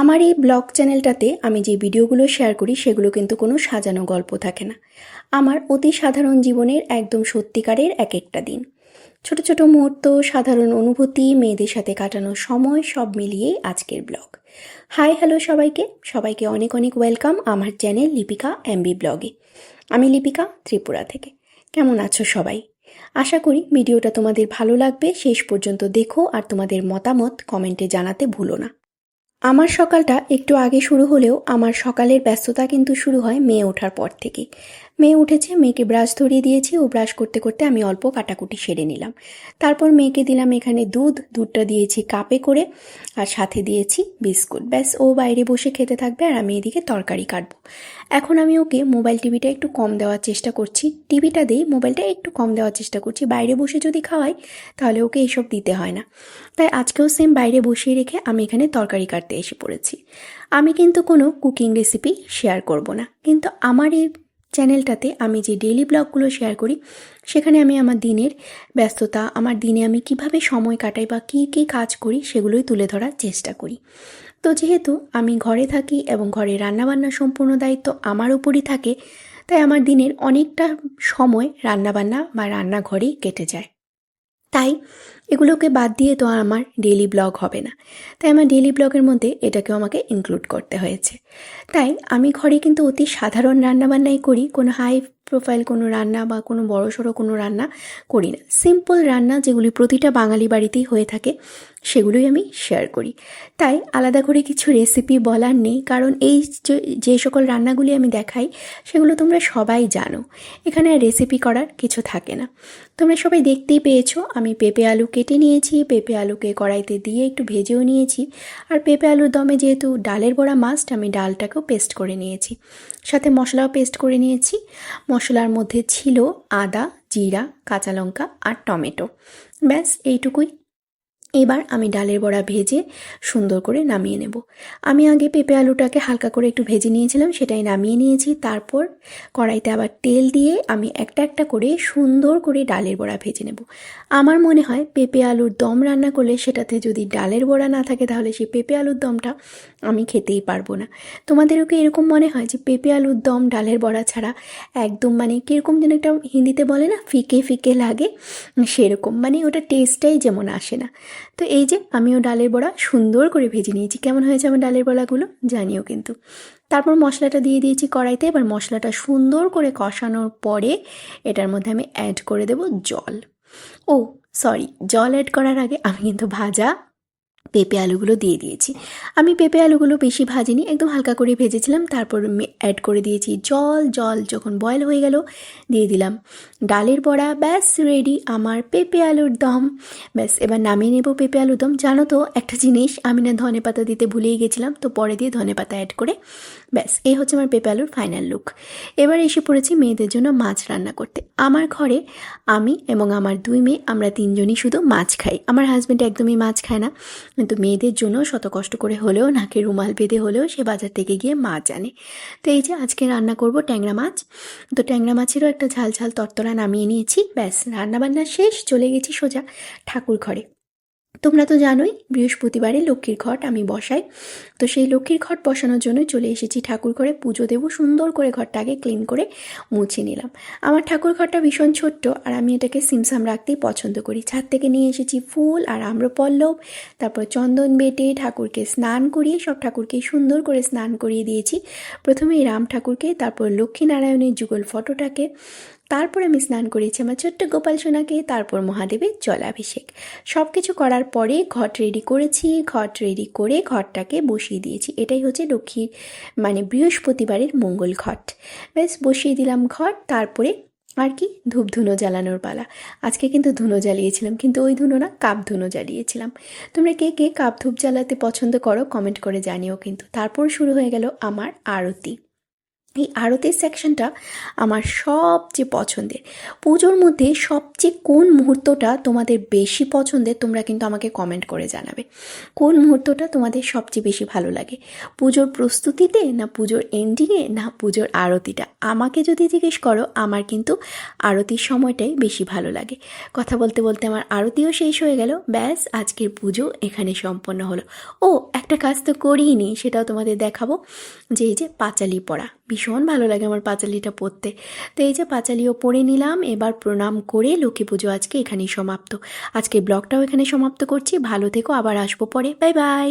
আমার এই ব্লগ চ্যানেলটাতে আমি যে ভিডিওগুলো শেয়ার করি সেগুলো কিন্তু কোনো সাজানো গল্প থাকে না। আমার অতি সাধারণ জীবনের একদম সত্যিকারের এক একটা দিন। ছোট ছোট মুহূর্ত, সাধারণ অনুভূতি, মেয়েদের সাথে কাটানো সময় সব মিলিয়েই আজকের ব্লগ। হাই, হ্যালো সবাইকে। সবাইকে অনেক অনেক ওয়েলকাম আমার চ্যানেল লিপিকা এমবি ব্লগে। আমি লিপিকা, ত্রিপুরা থেকে। কেমন আছো সবাই? আশা করি ভিডিওটা তোমাদের ভালো লাগবে। শেষ পর্যন্ত দেখো আর তোমাদের মতামত কমেন্টে জানাতে ভুলো না। আমার সকালটা একটু আগে শুরু হলেও আমার সকালের ব্যস্ততা কিন্তু শুরু হয় মেয়ে ওঠার পর থেকে। মেয়ে উঠেছে, মেয়েকে ব্রাশ ধরিয়ে দিয়েছি, ও ব্রাশ করতে করতে আমি অল্প কাটাকুটি সেরে নিলাম। তারপর মেয়েকে দিলাম এখানে দুধ, দুধটা দিয়েছি কাপে করে, আর সাথে দিয়েছি বিস্কুট। ব্যাস, ও বাইরে বসে খেতে থাকবে আর আমি এদিকে তরকারি কাটবো। এখন আমি ওকে মোবাইল টিভিটা একটু কম দেওয়ার চেষ্টা করছি। টিভিটা দিই, মোবাইলটা একটু কম দেওয়ার চেষ্টা করছি। বাইরে বসে যদি খাওয়াই, তাহলে ওকে এসব দিতে হয় না। তাই আজকেও সেম বাইরে বসিয়ে রেখে আমি এখানে তরকারি কাটতে এসে পড়েছি। আমি কিন্তু কোনো কুকিং রেসিপি শেয়ার করব না। কিন্তু আমার এই চ্যানেলটাতে আমি যে ডেইলি ব্লগগুলো শেয়ার করি, সেখানে আমি আমার দিনের ব্যস্ততা, আমার দিনে আমি কীভাবে সময় কাটাই বা কী কী কাজ করি, সেগুলোই তুলে ধরার চেষ্টা করি। তো যেহেতু আমি ঘরে থাকি এবং ঘরে রান্নাবান্না সম্পূর্ণ দায়িত্ব আমার উপরই থাকে, তাই আমার দিনের অনেকটা সময় রান্নাবান্না বা রান্নাঘরেই কেটে যায়। তাই এগুলোকে বাদ দিয়ে তো আর আমার ডেলি ব্লগ হবে না। তাই আমার ডেলি ব্লগের মধ্যে এটাকেও আমাকে ইনক্লুড করতে হয়েছে। তাই আমি ঘরে কিন্তু অতি সাধারণ রান্নাবান্নাই করি, কোনো হাই প্রোফাইল কোনো রান্না বা কোনো বড় সড়ো কোনো রান্না করি না। সিম্পল রান্না যেগুলি প্রতিটা বাঙালি বাড়িতেই হয়ে থাকে, সেগুলোই আমি শেয়ার করি। তাই আলাদা করে কিছু রেসিপি বলার নেই, কারণ এই যে সকল রান্নাগুলি আমি দেখাই, সেগুলো তোমরা সবাই জানো। এখানে রেসিপি করার কিছু থাকে না। তোমরা সবাই দেখতেই পেয়েছ, আমি পেঁপে আলু কেটে নিয়েছি, পেঁপে আলুকে কড়াইতে দিয়ে একটু ভেজেও নিয়েছি, আর পেঁপে আলুর দমে যেহেতু ডালের বড়া মাস্ট আমি ডালটাকেও পেস্ট করে নিয়েছি। সাথে মশলাও পেস্ট করে নিয়েছি। মশলার মধ্যে ছিল আদা জিরা কাঁচা লঙ্কা আর টমেটো। ব্যাস এইটুকুই। এবার আমি ডালের বড়া ভেজে সুন্দর করে নামিয়ে নেব। আমি আগে পেঁপে আলুটাকে হালকা করে একটু ভেজে নিয়েছিলাম, সেটাই নামিয়ে নিয়েছি। তারপর কড়াইতে আবার তেল দিয়ে আমি একটা একটা করে সুন্দর করে ডালের বড়া ভেজে নেব। আমার মনে হয় পেঁপে আলুর দম রান্না করলে সেটাতে যদি ডালের বড়া না থাকে, তাহলে সেই পেঁপে আলুর দমটা আমি খেতেই পারব না। তোমাদেরও কি এরকম মনে হয় যে পেঁপে আলুর দম ডালের বড়া ছাড়া একদম মানে কীরকম যেন একটা হিন্দিতে বলে না, ফিকে ফিকে লাগে? সেরকম মানে ওটা টেস্টটাই যেমন আসে না। তো এই যে আমিও ডালের বড়া সুন্দর করে ভেজে নিয়েছি। কেমন হয়েছে আমার ডালের বড়াগুলো? জানিও কিন্তু। তারপর মশলাটা দিয়ে দিয়েছি কড়াইতে। এবার মশলাটা সুন্দর করে কষানোর পরে এটার মধ্যে আমি অ্যাড করে দেব জল। ও সরি জল অ্যাড করার আগে আমি কিন্তু ভাজা পেঁপে আলুগুলো দিয়ে দিয়েছি। আমি পেঁপে আলুগুলো বেশি ভাজিনি, একদম হালকা করে ভেজেছিলাম, তারপর অ্যাড করে দিয়েছি জল জল যখন বয়েল হয়ে গেল, দিয়ে দিলাম। ডালের বড়া, ব্যাস রেডি আমার পেঁপে আলুর দম। ব্যাস, এবার নামিয়ে নেব পেঁপে আলুর দম। জানো তো, একটা জিনিস, আমি না ধনে পাতা দিতে ভুলেই গেছিলাম, তো পরে দিয়ে ধনে পাতা অ্যাড করে, ব্যাস এই হচ্ছে আমার পেঁপে আলুর ফাইনাল লুক এবার এসে পড়েছি মেয়েদের জন্য মাছ রান্না করতে। আমার ঘরে আমি এবং আমার দুই মেয়ে, আমরা তিনজনই শুধু মাছ খাই। আমার হাজব্যান্ড একদমই মাছ খায় না। কিন্তু মেয়েদের জন্য শত কষ্ট করে হলেও নাকে রুমাল বেঁধে হলেও সে বাজার থেকে গিয়ে মাছ আনে। তো এই যে আজকে রান্না করব ট্যাংরা মাছ। তো ট্যাংরা মাছেরও একটা ঝাল ঝাল তরতরা নামিয়ে নিয়েছি। ব্যাস, রান্নাবান্না শেষ, চলে গেছি সোজা ঠাকুর ঘরে। তোমরা তো জানোই, বৃহস্পতিবারে লক্ষ্মীর ঘট আমি বসাই। তো সেই লক্ষ্মীর ঘট বসানোর জন্য চলে এসেছি ঠাকুর ঘরে। পুজো দেবো, সুন্দর করে ঘরটাকে ক্লিন করে মুছে নিলাম। আমার ঠাকুর ঘরটা ভীষণ ছোট্ট আর আমি এটাকে সিমসাম রাখতেই পছন্দ করি। ছাদ থেকে নিয়ে এসেছি ফুল আর আম্রপল্লব, তারপর চন্দন বেটে ঠাকুরকে স্নান করিয়ে সব ঠাকুরকে সুন্দর করে স্নান করিয়ে দিয়েছি। প্রথমে রাম ঠাকুরকে, তারপর লক্ষ্মীনারায়ণের যুগল ফটোটাকে তারপর আমি স্নান করেছি আমার ছোট্ট গোপাল সোনাকে, তারপর মহাদেবের জলাভিষেক। সব কিছু করার পরে ঘট রেডি করেছি, ঘট রেডি করে ঘরটাকে বসিয়ে দিয়েছি। এটাই হচ্ছে লক্ষ্মীর মানে বৃহস্পতিবারের মঙ্গল ঘট। বেশ বসিয়ে দিলাম ঘট, তারপরে আর কি, ধূপ ধুনো জ্বালানোর পালা। আজকে কিন্তু ধুনো জ্বালিয়েছিলাম, কিন্তু ওই ধুনো না, কাপ ধুনো জ্বালিয়েছিলাম। তোমরা কে কে কাপ ধূপ জ্বালাতে পছন্দ করো, কমেন্ট করে জানিও কিন্তু। তারপর শুরু হয়ে গেল আমার আরতি। এই আরতির সেকশনটা আমার সবচেয়ে পছন্দের। পুজোর মধ্যে সবচেয়ে কোন মুহূর্তটা তোমাদের বেশি পছন্দের তোমরা কিন্তু আমাকে কমেন্ট করে জানাবে। কোন মুহূর্তটা তোমাদের সবচেয়ে বেশি ভালো লাগে? পুজোর প্রস্তুতিতে না পুজোর এন্ডিংয়ে না পুজোর আরতিটা? আমাকে যদি জিজ্ঞেস করো, আমার কিন্তু আরতির সময়টাই বেশি ভালো লাগে। কথা বলতে বলতে আমার আরতিও শেষ হয়ে গেল। ব্যাস, আজকের পুজো এখানে সম্পন্ন হলো। ও, একটা কাজ তো করিই নি সেটাও তোমাদের দেখাবো। যে এই যে পাঁচালি পড়া। ভীষণ ভালো লাগে আমার পাঁচালিটা পড়তে। তো এই যে পাঁচালিও পড়ে নিলাম, এবার প্রণাম করে লক্ষ্মী পুজো আজকে এখানেই সমাপ্ত। আজকে ব্লগটাও এখানে সমাপ্ত করছি। ভালো থেকো, আবার আসব পরে। Bye bye!